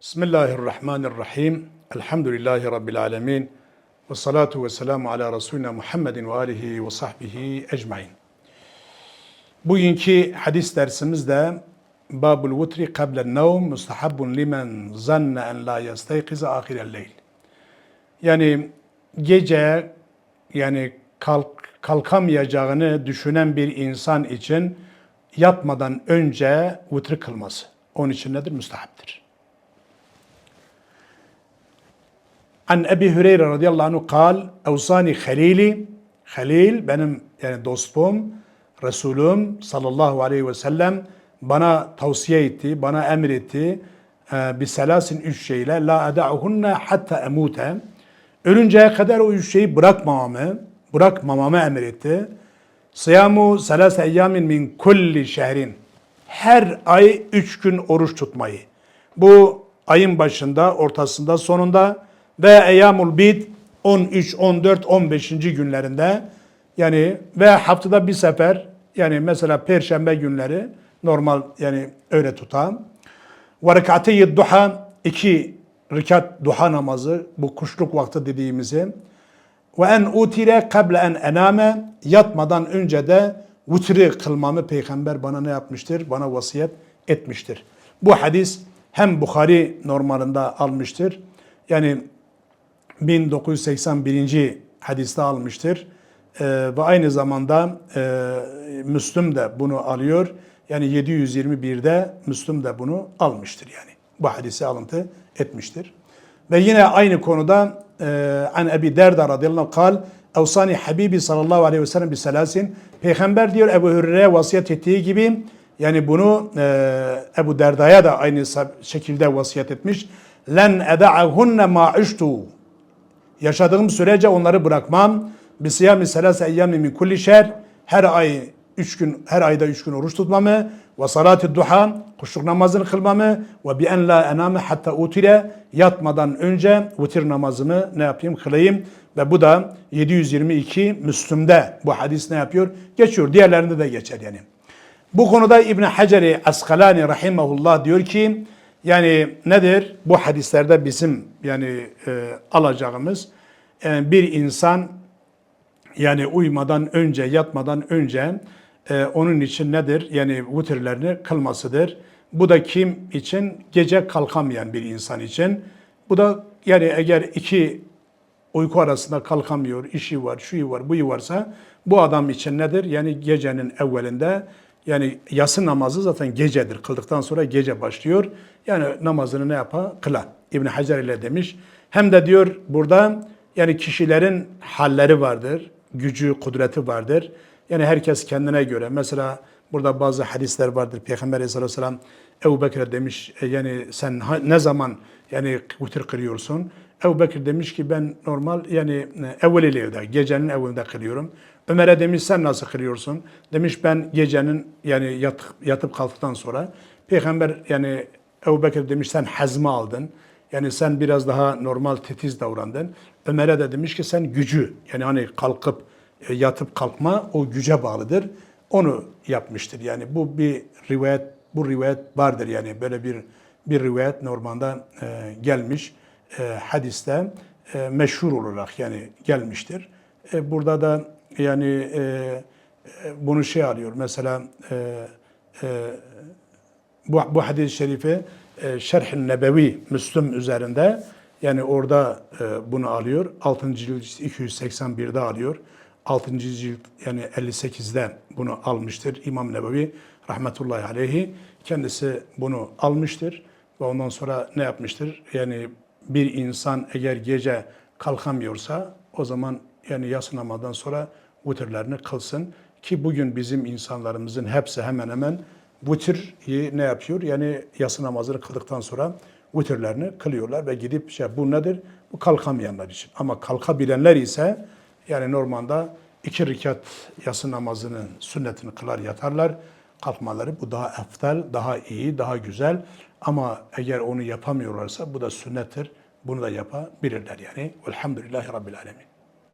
Bismillahirrahmanirrahim. Elhamdülillahi Rabbil alemin. Ve salatu ve selamu ala Resulina Muhammedin ve alihi ve sahbihi ecmain. Bugünkü hadis dersimizde Babul Vutri kablen nevm mustahabbun limen zanne en la yastaykize ahirel leyl. Yani gece yani kalk, kalkamayacağını düşünen bir insan için yatmadan önce vutri kılması. Onun için nedir? Müstahaptır. An Ebi Hüreyre radıyallahu anhu kal, Evsani halili, halil benim yani dostum, Resulüm sallallahu aleyhi ve sellem bana tavsiye etti, bana emretti. E, bir selasin üç şeyle la eda'uhunne hatta emute. Ölünceye kadar o üç şeyi bırakmamamı, bırakmamamı emretti. Sıyamu selase eyyamin min kulli şehrin. Her ay üç gün oruç tutmayı. Bu ayın başında, ortasında, sonunda ve eyyamul bid 13, 14, 15. günlerinde yani ve haftada bir sefer yani mesela perşembe günleri normal yani öyle tutan. Ve rekateyid duha iki rekat duha namazı bu kuşluk vakti dediğimizi ve en utire kable en ename yatmadan önce de vutri kılmamı peygamber bana ne yapmıştır? Bana vasiyet etmiştir. Bu hadis hem Bukhari normalinde almıştır. Yani 1981. hadiste almıştır. Ee, ve aynı zamanda e, Müslüm de bunu alıyor. Yani 721'de Müslüm de bunu almıştır yani. Bu hadisi alıntı etmiştir. Ve yine aynı konuda e, an Ebi Derda radıyallahu kal Evsani Habibi sallallahu aleyhi ve sellem bir selasin. Peygamber diyor Ebu Hürre'ye vasiyet ettiği gibi yani bunu e, Ebu Derda'ya da aynı şekilde vasiyet etmiş. Len eda'ahunne ma'iştu Yaşadığım sürece onları bırakmam. Bir siyami selase eyyami min kulli şer. Her ay üç gün, her ayda üç gün oruç tutmamı. Ve salati duha, kuşluk namazını kılmamı. Ve bi en la ename hatta utire. Yatmadan önce utir namazımı ne yapayım? Kılayım. Ve bu da 722 Müslüm'de bu hadis ne yapıyor? Geçiyor. Diğerlerinde de geçer yani. Bu konuda İbn Haceri Askalani rahimahullah diyor ki yani nedir? Bu hadislerde bizim yani e, alacağımız e, bir insan yani uyumadan önce, yatmadan önce e, onun için nedir? Yani vutirlerini kılmasıdır. Bu da kim için? Gece kalkamayan bir insan için. Bu da yani eğer iki uyku arasında kalkamıyor, işi var, şu var, bu varsa bu adam için nedir? Yani gecenin evvelinde yani yası namazı zaten gecedir. Kıldıktan sonra gece başlıyor. Yani namazını ne yapar? Kıla. İbn Hacer ile demiş. Hem de diyor burada yani kişilerin halleri vardır. Gücü, kudreti vardır. Yani herkes kendine göre. Mesela burada bazı hadisler vardır. Peygamber Aleyhisselatü Vesselam Ebu Bekir'e demiş e, yani sen ne zaman yani vitir kırıyorsun? Ebu Bekir demiş ki ben normal yani e, evvel evde, gecenin evvelinde kılıyorum. Ömer'e demiş sen nasıl kılıyorsun? Demiş ben gecenin yani yatıp, yatıp kalktıktan sonra. Peygamber yani Ebu Bekir demiş sen hazmı aldın. Yani sen biraz daha normal tetiz davrandın. Ömer'e de demiş ki sen gücü yani hani kalkıp e, yatıp kalkma o güce bağlıdır. Onu yapmıştır. Yani bu bir rivayet bu rivayet vardır yani böyle bir bir rivayet normalde e, gelmiş e, hadiste e, meşhur olarak yani gelmiştir. E, burada da yani e, bunu şey alıyor. Mesela bu, bu hadis-i şerifi Şerh-i Nebevi Müslüm üzerinde yani orada bunu alıyor. 6. cilt 281'de alıyor. 6. cilt yani 58'de bunu almıştır. İmam Nebevi rahmetullahi aleyhi kendisi bunu almıştır ve ondan sonra ne yapmıştır? Yani bir insan eğer gece kalkamıyorsa o zaman yani yasınamadan sonra vitirlerini kılsın. Ki bugün bizim insanlarımızın hepsi hemen hemen vitri ne yapıyor? Yani yatsı namazını kıldıktan sonra vitirlerini kılıyorlar ve gidip şey bu nedir? Bu kalkamayanlar için. Ama kalkabilenler ise yani normalde iki rekat yatsı namazının sünnetini kılar yatarlar. Kalkmaları bu daha eftel, daha iyi, daha güzel. Ama eğer onu yapamıyorlarsa bu da sünnettir. Bunu da yapabilirler yani. Velhamdülillahi Rabbil Alemin.